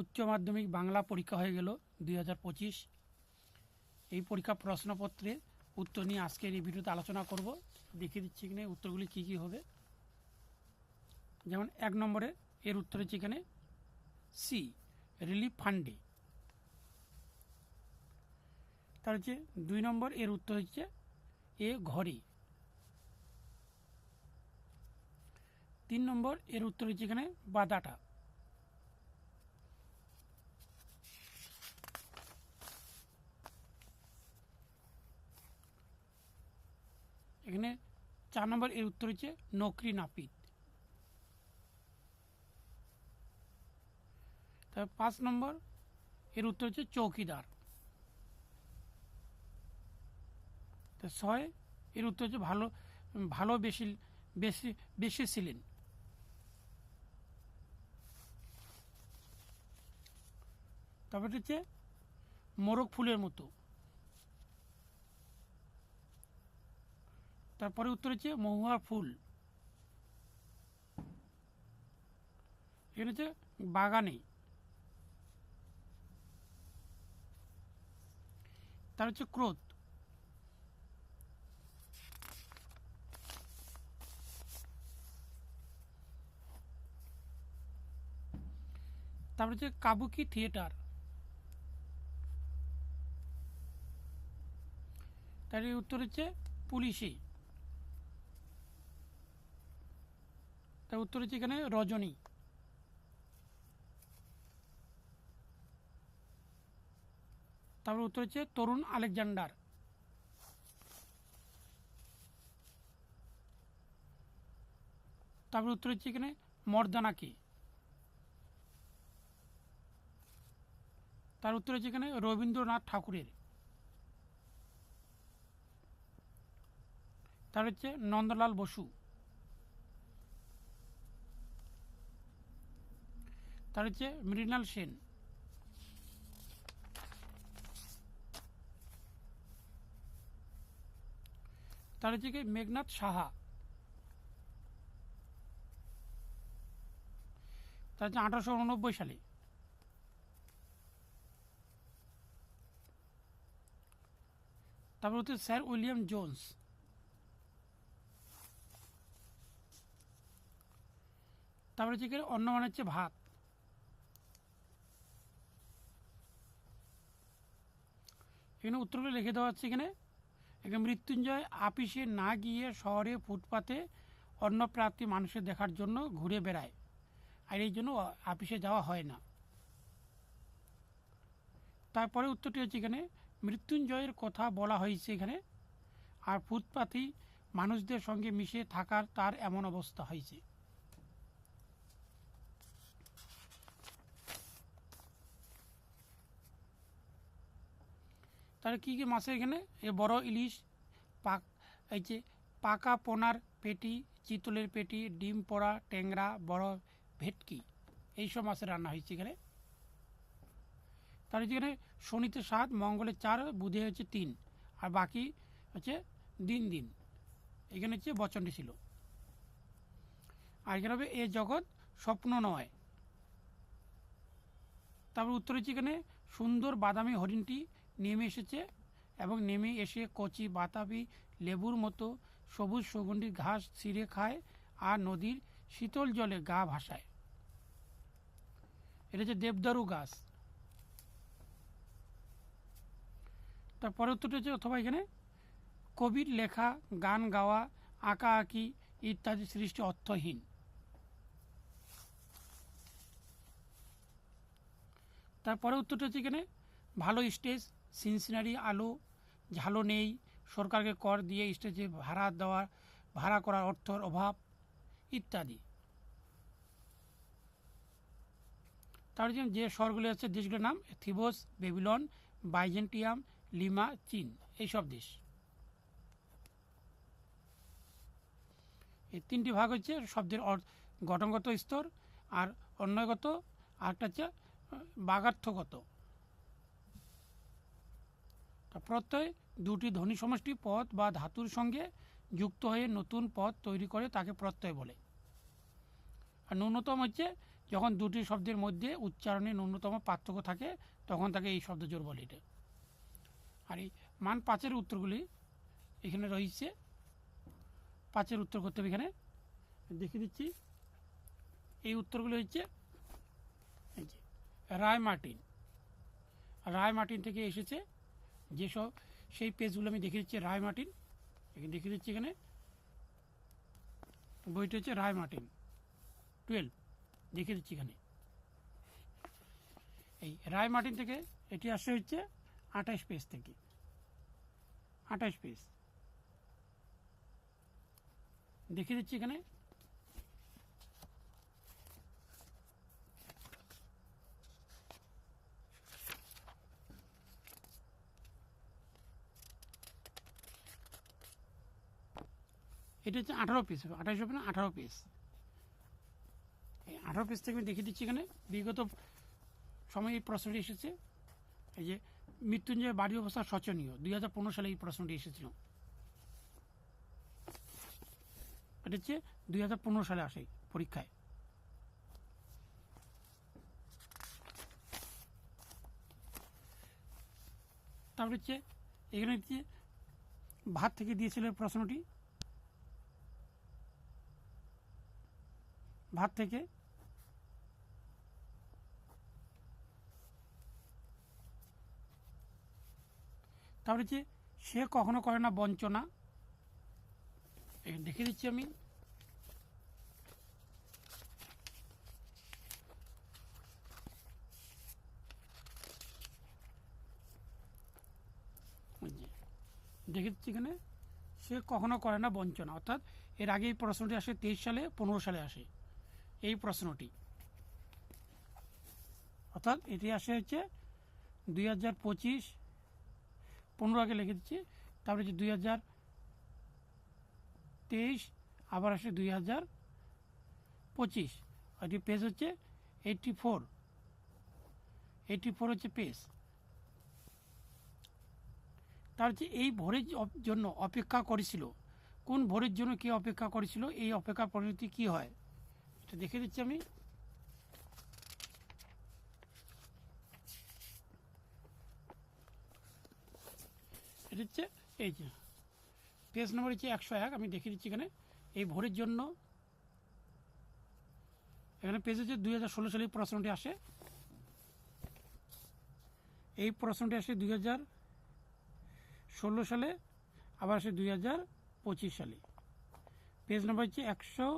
উচ্চ মাধ্যমিক বাংলা পরীক্ষা হয়ে গেল দুই হাজার পঁচিশ। এই পরীক্ষা প্রশ্নপত্রে উত্তর নিয়ে আজকের এই ভিডিওতে আলোচনা করব। দেখিয়ে দিচ্ছি এখানে উত্তরগুলি কী কী হবে। যেমন এক নম্বরে এর উত্তর হচ্ছে এখানে সি, রিলিফ ফান্ডে। তার হচ্ছে দুই নম্বর এর উত্তর হচ্ছে এ ঘরে। তিন নম্বর এর উত্তর হচ্ছে এখানে বাদাটা। এখানে চার নম্বর এর উত্তর হচ্ছে নকরি নাপিত। তারপর পাঁচ নম্বর এর উত্তর হচ্ছে চৌকিদার। তো ছয় এর উত্তর হচ্ছে ভালো ভালো বেশি বেশি বেশি ছিলেন। তারপর হচ্ছে মোরগ ফুলের মতো। তারপরে উত্তর হচ্ছে মহুয়া ফুল। এখানে হচ্ছে বাগানে। তার হচ্ছে ক্রোধ। তারপর হচ্ছে কাবুকি থিয়েটার। তার উত্তর হচ্ছে পুলিশে। তার উত্তর হচ্ছে এখানে রজনী। তারপর উত্তর হচ্ছে তরুণ আলেকজান্ডার। তারপর উত্তর হচ্ছে এখানে মর্দানাকে। তার উত্তর হচ্ছে এখানে রবীন্দ্রনাথ ঠাকুরের। তার হচ্ছে নন্দলাল বসু। তার হচ্ছে মৃণাল সেন। তার হচ্ছে কি মেঘনাথ সাহা। তার হচ্ছে আঠারোশো উননব্বই সালে। তারপর হচ্ছে স্যার উইলিয়াম জোন্স। তারপরে হচ্ছে অন্য মানে হচ্ছে ভাত। এখানে উত্তরগুলো লিখে দেওয়া হচ্ছে এখানে। এখানে মৃত্যুঞ্জয় আপিসে না গিয়ে শহরে ফুটপাতে অন্য প্রাপ্তি মানুষের দেখার জন্য ঘুরে বেড়ায়। আর এই জন্য আপিসে যাওয়া হয় না। তারপরে উত্তরটি হচ্ছে এখানে, মৃত্যুঞ্জয়ের কথা বলা হয়েছে এখানে, আর ফুটপাতেই মানুষদের সঙ্গে মিশে থাকার তার এমন অবস্থা হয়েছে। তাহলে কী কী মাছের এখানে? এ বড় ইলিশ, পাক এই যে পাকা পোনার পেটি, চিতলের পেটি, ডিম পোড়া, ট্যাংরা, বড় ভেটকি, এইসব মাছের রান্না হয়েছে এখানে। তার এখানে শনিতে সাত, মঙ্গলে চার, বুধে হচ্ছে তিন, আর বাকি হচ্ছে দিন দিন। এখানে হচ্ছে বচনটি ছিল। আর এখানে হবে এ জগৎ স্বপ্ন নয়। তারপর উত্তর হচ্ছে এখানে সুন্দর বাদামি হরিণটি নেমে এসেছে এবং নেমে এসে কচি, বাতাবি, লেবুর মতো সবুজ সুগন্ধি ঘাস ছিঁড়ে খায় আর নদীর শীতল জলে গা ভাসায়। এটা হচ্ছে দেবদারু গাছ। তারপরে উত্তরটা হচ্ছে অথবা এখানে, কবির লেখা, গান গাওয়া, আঁকা আঁকি ইত্যাদি সৃষ্টি অর্থহীন। তারপরে উত্তরটা হচ্ছে এখানে, ভালো স্টেজ সিনসিনারি আলো ঝালো নেই, সরকারকে কর দিয়ে স্টেজে ভাড়া দেওয়ার, ভাড়া করার অর্থর অভাব, ইত্যাদি। তার জন্য যে শহরগুলি আছে, দেশগুলোর নাম থিবোস, বেবিলন, বাইজেন্টিয়াম, লিমা, চীন, এইসব দেশ। এই তিনটি ভাগ হচ্ছে শব্দের গঠনগত স্তর, আর অন্যগত আরেকটা হচ্ছে বাগার্থগত। প্রত্যয় দুটি ধ্বনি সমষ্টি পদ বা ধাতুর সঙ্গে যুক্ত হয়ে নতুন পদ তৈরি করে তাকে প্রত্যয় বলে। আর ন্যূনতম হচ্ছে, যখন দুটি শব্দের মধ্যে উচ্চারণে ন্যূনতম পার্থক্য থাকে, তখন তাকে এই শব্দ জোর বলে এটা। আর এই মান পাঁচের উত্তরগুলি এখানে রয়েছে। পাঁচের উত্তর করতে হবে এখানে। দেখিয়ে দিচ্ছি। এই উত্তরগুলি হচ্ছে রায় মার্টিন রায় মার্টিন থেকে এসেছে যেসব, সেই পেজগুলো আমি দেখে দিচ্ছি, রায় মার্টিন। এখানে দেখিয়ে দিচ্ছি এখানে। বইটা হচ্ছে রায় মার্টিন, টুয়েলভ। দেখে দিচ্ছি এখানে। এই রায় মার্টিন থেকে এটি আসছে হচ্ছে আঠাশ পেজ থেকে। আঠাশ পেজ। দেখে দিচ্ছি এখানে। এটা হচ্ছে আঠারো পিস হবে। আঠাশ হবে না, আঠারো পিস এই আঠারো পিস থেকে আমি দেখিয়ে দিচ্ছি এখানে। বিগত সময়ে এই প্রশ্নটি এসেছে। এই যে মৃত্যুঞ্জয় বাড়ি অবস্থা শোচনীয়। দুই হাজার পনেরো সালে এই প্রশ্নটি এসেছিল। এটা হচ্ছে দুই হাজার পনেরো সালে আসে পরীক্ষায়। তারপরে হচ্ছে এখানে হচ্ছে ভাত থেকে দিয়েছিল প্রশ্নটি। ভাত থেকে। তারপরে হচ্ছে সে কখনো করে না বঞ্চনা। দেখে দিচ্ছি আমি। যে, দেখে দিচ্ছি এখানে সে কখনো করে না বঞ্চনা। অর্থাৎ এর আগে এই প্রশ্নটি আসে তেইশ সালে পনেরো সালে আসে। এই প্রশ্নটি। অর্থাৎ এটি আসে হচ্ছে দুই হাজার পঁচিশ, পনেরো আগে লিখে দিচ্ছি, তারপরে হচ্ছে দুই হাজার তেইশ, আবার আসে দুই হাজার পঁচিশ। এটি পেজ হচ্ছে এইটটি ফোর এইটটি ফোর হচ্ছে পেজ তার হচ্ছে এই ভোরের জন্য অপেক্ষা করেছিল। কোন ভোরের জন্য কে অপেক্ষা করেছিল? এই অপেক্ষা পরিণতি কি হয়? এটা দেখে দিচ্ছি আমি। এটা হচ্ছে এই যে, পেজ নম্বর হচ্ছে একশো এক, আমি দেখিয়ে দিচ্ছি এখানে। এই ভোরের জন্য এখানে পেজ হচ্ছে দুই হাজার ষোলো সালে এই প্রশ্নটি আসে। এই প্রশ্নটি আসে দুই হাজার ষোলো সালে, আবার আসে দুই হাজার পঁচিশ সালে। পেজ নম্বর হচ্ছে একশো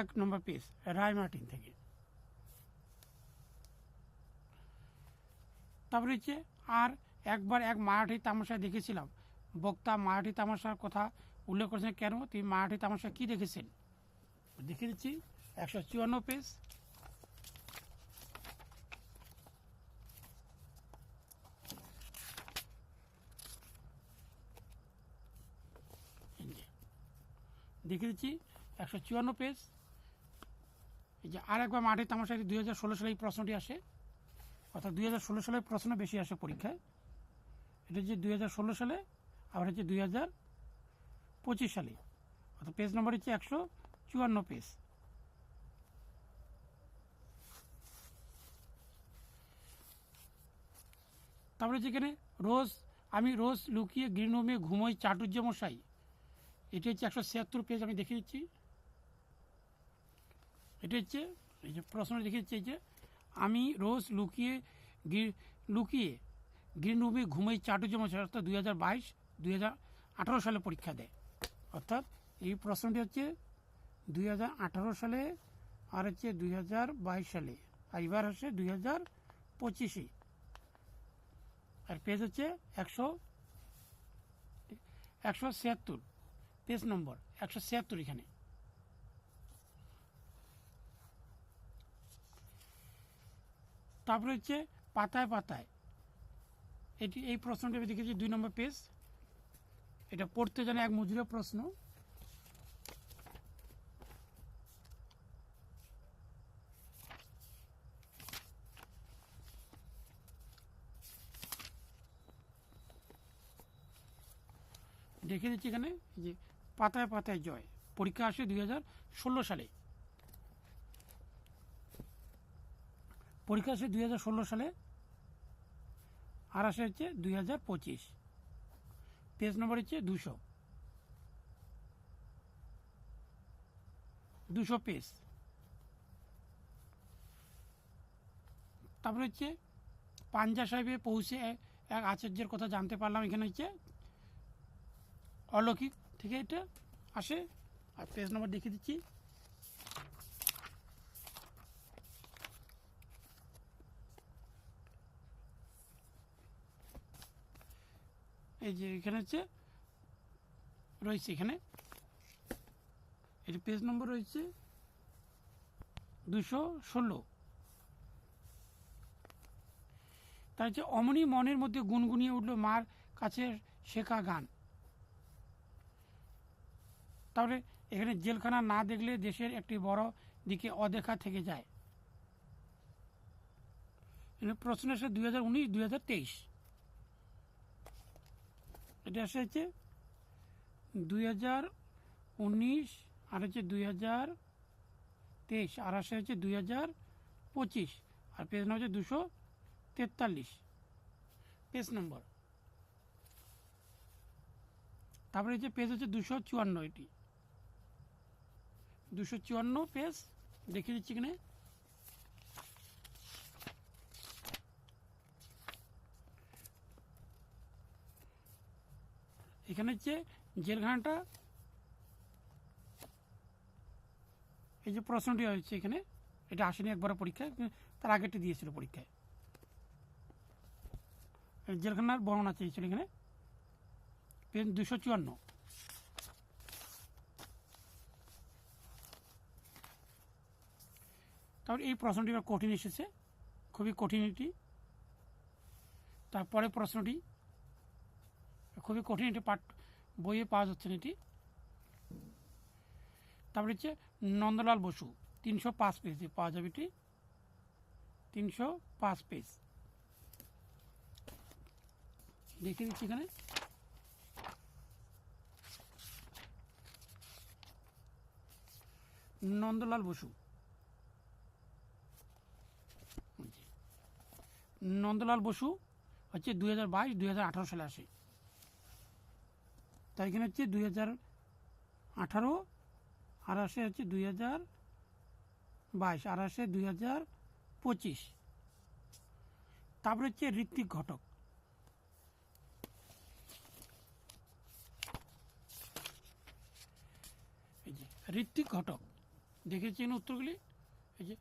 এক নম্বর পেজ রায় মার্টিন থেকে। তারপরে হচ্ছে, আর একবার এক মারাঠি তামাশা দেখেছিলাম। বক্তা মারাঠি তামাশার কথা উল্লেখ করেছেন কেন? তিনি মারাঠি তামাশা কি দেখেছেন? দেখে দিচ্ছি একশো চুয়ান্ন পেজ দেখে দিচ্ছি একশো চুয়ান্ন পেজ এই যে আর একবার মাঠে তামাশায় দুই হাজার ষোলো সালে এই প্রশ্নটি আসে। অর্থাৎ দুই হাজার ষোলো সালের প্রশ্ন বেশি আসে পরীক্ষায়। এটা হচ্ছে দুই হাজার ষোলো সালে, আবার হচ্ছে দুই হাজার পঁচিশ সালে। অর্থাৎ পেজ নম্বর হচ্ছে একশো চুয়ান্ন পেজ তারপরে যেখানে রোজ আমি রোজ লুকিয়ে রুমে ঘুমোই চাটুর্য মশাই এটি হচ্ছে একশো ছিয়াত্তর পেজ আমি দেখিয়ে দিচ্ছি। এটা হচ্ছে এই যে প্রশ্ন এই যে আমি রোজ লুকিয়ে লুকিয়ে গ্রিন রুমে ঘুমাই চাটুর্য মশাই অর্থাৎ দুই হাজার বাইশ, দুই হাজার আঠারো সালে পরীক্ষা দেয়। অর্থাৎ এই প্রশ্নটি হচ্ছে দুই হাজার আঠারো সালে আর হচ্ছে দুই হাজার বাইশ সালে। আর এবার হচ্ছে দুই হাজার পঁচিশে। আর পেজ হচ্ছে একশো একশো ছিয়াত্তর পেজ নম্বর একশো ছিয়াত্তর এখানে। তারপরে হচ্ছে পাতায় পাতায়। এটি, এই প্রশ্নটি আমি দেখেছি দুই নম্বর পেজ। এটা পড়তে জানে এক মজুরের প্রশ্ন। দেখে দিচ্ছি এখানে যে পাতায় পাতায় জয়, পরীক্ষা আসে দুই হাজার ষোলো সালে। পরীক্ষা আসে দুই হাজার ষোলো সালে, আর আসে হচ্ছে দুই হাজার পঁচিশ। পেজ নম্বর হচ্ছে দুশো। দুশো পেজ। তারপরে হচ্ছে পাঞ্জা সাহেবে পৌঁছে এক- আচার্যের কথা জানতে পারলাম, এখানে হচ্ছে অলৌকিক থেকে এটা আসে। আর পেজ নম্বর দেখিয়ে দিচ্ছি। এই যে এখানে হচ্ছে, রয়েছে এখানে। এর পেজ নম্বর রয়েছে দুশো ষোলো। তার হচ্ছে অমনি মনের মধ্যে গুনগুনিয়ে উঠল মার কাছে শেখা গান। তাহলে এখানে জেলখানা না দেখলে দেশের একটি বড় দিকে অদেখা থেকে যায়। প্রশ্ন আসে দুই হাজার উনিশ, দুই হাজার তেইশ। এটা হচ্ছে দুই হাজার উনিশ, আর হচ্ছে দুই হাজার তেইশ, আর আসে হচ্ছে দুই হাজার পঁচিশ, আর পেজ নম্বর হচ্ছে দুশো তেতাল্লিশ। পেজ নম্বর। তারপরে হচ্ছে পেজ হচ্ছে দুশো চুয়ান্ন এটি। দুশো চুয়ান্ন পেজ, দেখিয়ে দিচ্ছি এখানে। এখানে হচ্ছে জেলখানাটা এই যে প্রশ্নটি হচ্ছে এখানে, এটা আসেনি একবার পরীক্ষায়, তার আগেরটি দিয়েছিল পরীক্ষায়। জেলখানার বর্ণনা চেয়েছিল এখানে। দুশো চুয়ান্ন। তারপর এই প্রশ্নটি কঠিন এসেছে, খুবই কঠিন এটি। তারপরে প্রশ্নটি খুবই কঠিন এটি পাঠ, বইয়ে পাওয়া যাচ্ছে না এটি। তারপরে হচ্ছে নন্দলাল বসু, তিনশো পাঁচ পেজে পাওয়া যাবে এটি। তিনশো পাঁচ পেজ। দেখে দিচ্ছি এখানে। নন্দলাল বসু। নন্দলাল বসু হচ্ছে দুই হাজার বাইশ, দুই হাজার আঠারো সালে আসে। তাই এখানে হচ্ছে দুই হাজার আঠারো, আর আসে হচ্ছে দুই হাজার বাইশ, আর আসে দুই হাজার পঁচিশ। তারপরে হচ্ছে ঋত্বিক ঘটক। এই যে ঋত্বিক ঘটক, দেখেছেন উত্তরগুলি? এই যে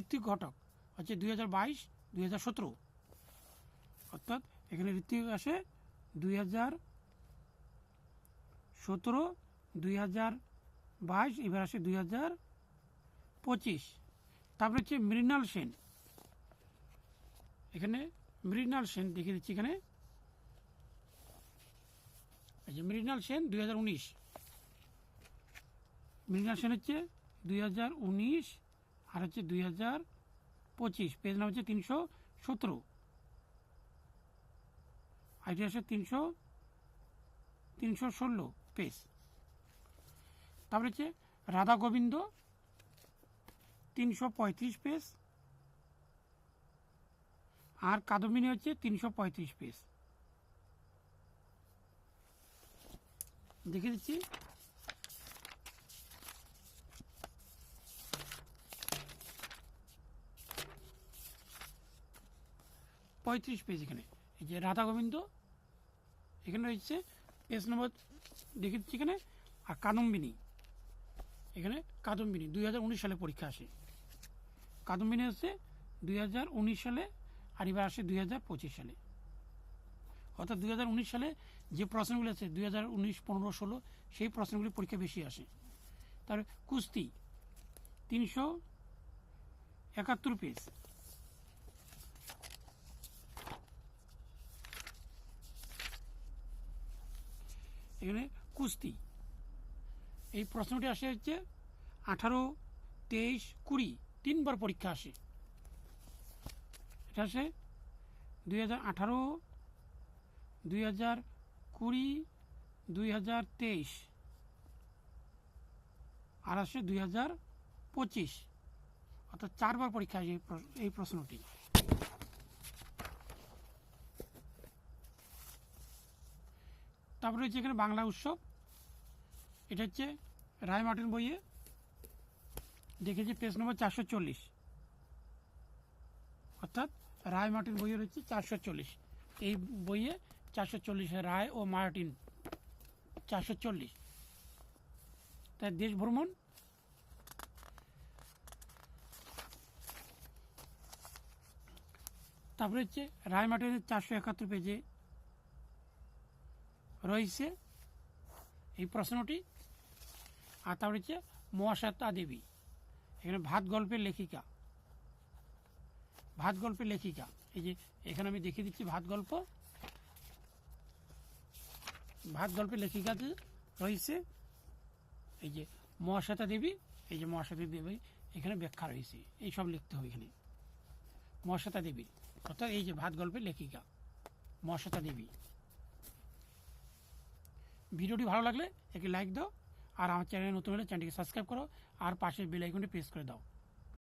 ঋত্বিক ঘটক হচ্ছে দুই হাজার বাইশ, দুই হাজার সতেরো। অর্থাৎ এখানে ঋত্বিক আসে দুই হাজার সতেরো, দুই হাজার বাইশ, এবার আসে দুই হাজার পঁচিশ। তারপরে হচ্ছে মৃণাল সেন। এখানে মৃণাল সেন দেখিয়ে দিচ্ছি এখানে। যে মৃণাল সেন, দুই হাজার উনিশ। মৃণাল সেন হচ্ছে দুই হাজার উনিশ, আর হচ্ছে দুই হাজার পঁচিশ। পেজ নাম হচ্ছে তিনশো সতেরো। আইটি আসে তিনশো তিনশো ষোলো। পেজ তারপরে হচ্ছে রাধা গোবিন্দ তিনশো পঁয়ত্রিশ পেজ আর কাদম্বিনী হচ্ছে তিনশো পঁয়ত্রিশ পেজ দেখে দিচ্ছি। পঁয়ত্রিশ পেজ এখানে। এই যে রাধা গোবিন্দ, এখানে রয়েছে পেজ নম্বর দেখে দিচ্ছি এখানে, আর কাদম্বিনী। এখানে কাদম্বিনী, দুই হাজার উনিশ সালে পরীক্ষা আসে। কাদম্বিনী হচ্ছে দুই হাজার উনিশ সালে, আর এবার আসে দুই হাজার পঁচিশ সালে। অর্থাৎ দুই হাজার উনিশ সালে যে প্রশ্নগুলি আছে, দুই হাজার উনিশ, পনেরো, ষোলো, সেই প্রশ্নগুলি পরীক্ষা বেশি আসে। তার কুস্তি, তিনশো একাত্তর পেজ। এখানে কুস্তি। এই প্রশ্নটি আসে হচ্ছে আঠারো, তেইশ, কুড়ি, তিনবার পরীক্ষা আসে। এটা আসে দুই হাজার আঠারো, দুই হাজার কুড়ি, দুই হাজার তেইশ। আর আসে দুই হাজার পঁচিশ। অর্থাৎ চারবার পরীক্ষা এই এই প্রশ্নটি। তারপরে হচ্ছে এখানে বাংলা উৎসব। এটা হচ্ছে রায় মার্টিন বইয়ে। দেখেছি পেজ নম্বর চারশো চল্লিশ। অর্থাৎ রায় মার্টিন বইয়ের হচ্ছে চারশো চল্লিশ। এই বইয়ে চারশো চল্লিশ রায় ও মার্টিন চারশো চল্লিশ। তাই দেশ ভ্রমণ। তারপরে হচ্ছে রায় মার্টিনের চারশো একাত্তর পেজে রয়েছে এই প্রশ্নটি। আর তারপরে হচ্ছে মহাশ্বেতা দেবী, এখানে ভাত গল্পের লেখিকা। ভাত গল্পের লেখিকা। এই যে এখানে আমি দেখিয়ে দিচ্ছি ভাত গল্প। ভাত গল্পের লেখিকাতে রয়েছে এই যে মহাশ্বেতা দেবী, এই যে মহাশ্বেতা দেবী এখানে ব্যাখ্যা রয়েছে। এই সব লিখতে হবে এখানে। মহাশ্বেতা দেবী, অর্থাৎ এই যে ভাত গল্পের লেখিকা, মহাশ্বেতা দেবী। ভিডিওটি ভালো লাগলে একটি লাইক দাও আর আমার চ্যানেলে নতুন হলে চ্যানেলটিকে সাবস্ক্রাইব করো আর পাশের বেল আইকনটি প্রেস করে দাও।